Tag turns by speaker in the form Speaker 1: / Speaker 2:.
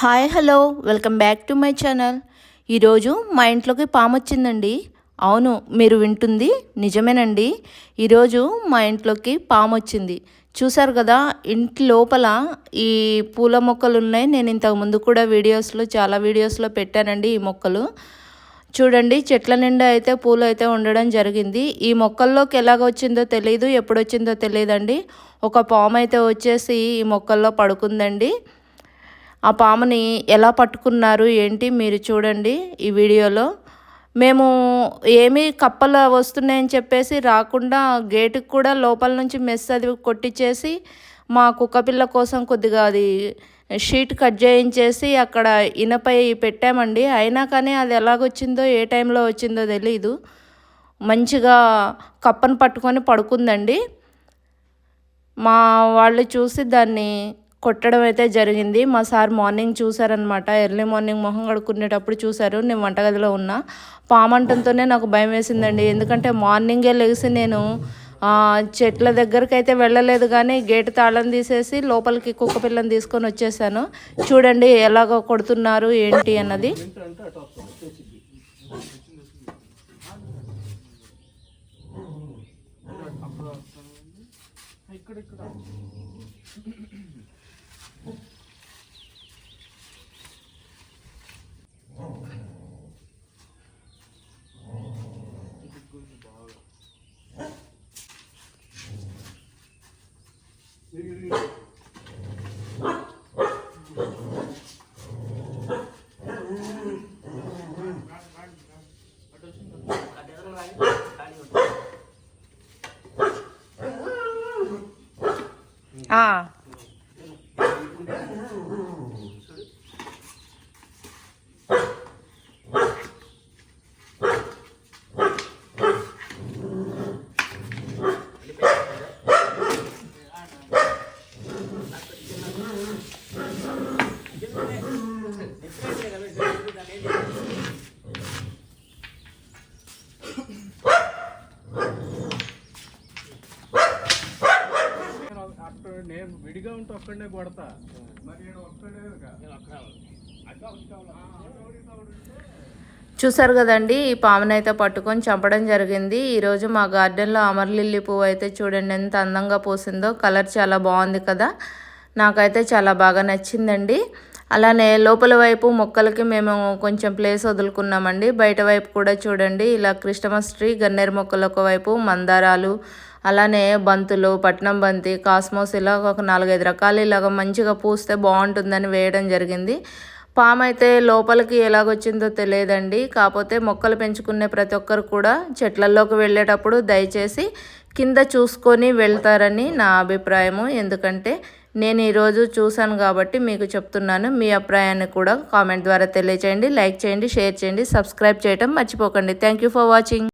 Speaker 1: Hi hello welcome back to my channel. ఈరోజు మా ఇంట్లోకి పాము వచ్చిందండి. అవును మీరు వింటుంది నిజమేనండి. ఈరోజు మా ఇంట్లోకి పాము వచ్చింది. చూసారు కదా ఇంటి లోపల ఈ పూల మొక్కలు ఉన్నాయి. నేను ఇంతకు ముందు కూడా వీడియోస్లో చాలా వీడియోస్లో పెట్టానండి ఈ మొక్కలు. చూడండి చెట్ల నిండా అయితే పూలు అయితే ఉండడం జరిగింది. ఈ మొక్కల్లోకి ఎలాగ వచ్చిందో తెలియదు ఎప్పుడు వచ్చిందో తెలియదండి ఒక పాము అయితే వచ్చేసి ఈ మొక్కల్లో పడుకుందండి. ఆ పాముని ఎలా పట్టుకున్నారు ఏంటి మీరు చూడండి ఈ వీడియోలో. మేము ఏమి కప్పలు వస్తున్నాయని చెప్పేసి రాకుండా గేటుకు కూడా లోపల నుంచి మెస్ అది కొట్టించేసి మా కుక్కపిల్ల కోసం కొద్దిగా అది షీట్ కట్ చేయించేసి అక్కడ ఇనపై పెట్టామండి. అయినా కానీ అది ఎలాగొచ్చిందో ఏ టైంలో వచ్చిందో తెలీదు. మంచిగా కప్పను పట్టుకొని పడుకుందండి. మా వాళ్ళు చూసి దాన్ని కొట్టడం అయితే జరిగింది. మా సార్ మార్నింగ్ చూసారనమాట ఎర్లీ మార్నింగ్ మొహం కడుక్కునేటప్పుడు చూశారు. నేను వంటగదిలో ఉన్నా. పామంటంతోనే నాకు భయం వేసిందండి. ఎందుకంటే మార్నింగే లేచి నేను చెట్ల దగ్గరికి అయితే వెళ్ళలేదు కానీ గేట్ తాళం తీసేసి లోపలికి కుక్క పిల్లని తీసుకొని వచ్చేసాను. చూడండి ఎలాగ కొడుతున్నారు ఏంటి అన్నది. ఇక్కడ ఇక్కడ Ah.
Speaker 2: నేను విడిగా ఉంటే ఒక్కడనే కొడతా. మరి ఒక్కడే
Speaker 1: చూసారు కదండి ఈ పామునైతే పట్టుకొని చంపడం జరిగింది. ఈరోజు మా గార్డెన్లో అమర్లిల్లీ పువ్వు అయితే చూడండి ఎంత అందంగా పూసిందో కలర్ చాలా బాగుంది కదా. నాకైతే చాలా బాగా నచ్చిందండి. అలానే లోపల వైపు మొక్కలకి మేము కొంచెం ప్లేస్ వదులుకున్నామండి. బయట వైపు కూడా చూడండి ఇలా క్రిస్టమస్ ట్రీ గన్నేరు మొక్కలు ఒకవైపు మందారాలు అలానే బంతులు పట్నం బంతి కాస్మోస్ ఇలా ఒక నాలుగైదు రకాలు ఇలాగ మంచిగా పూస్తే బాగుంటుందని వేయడం జరిగింది. పాము అయితే లోపలికి ఎలాగొచ్చిందో తెలియదండి. కాకపోతే మొక్కలు పెంచుకునే ప్రతి ఒక్కరు కూడా చెట్లల్లోకి వెళ్ళేటప్పుడు దయచేసి కింద చూసుకొని వెళ్తారని నా అభిప్రాయము. ఎందుకంటే నేను ఈరోజు చూశాను కాబట్టి మీకు చెప్తున్నాను. మీ అభిప్రాయాన్ని కూడా కామెంట్ ద్వారా తెలియచేయండి లైక్ చేయండి షేర్ చేయండి సబ్స్క్రైబ్ చేయడం మర్చిపోకండి. Thank for watching.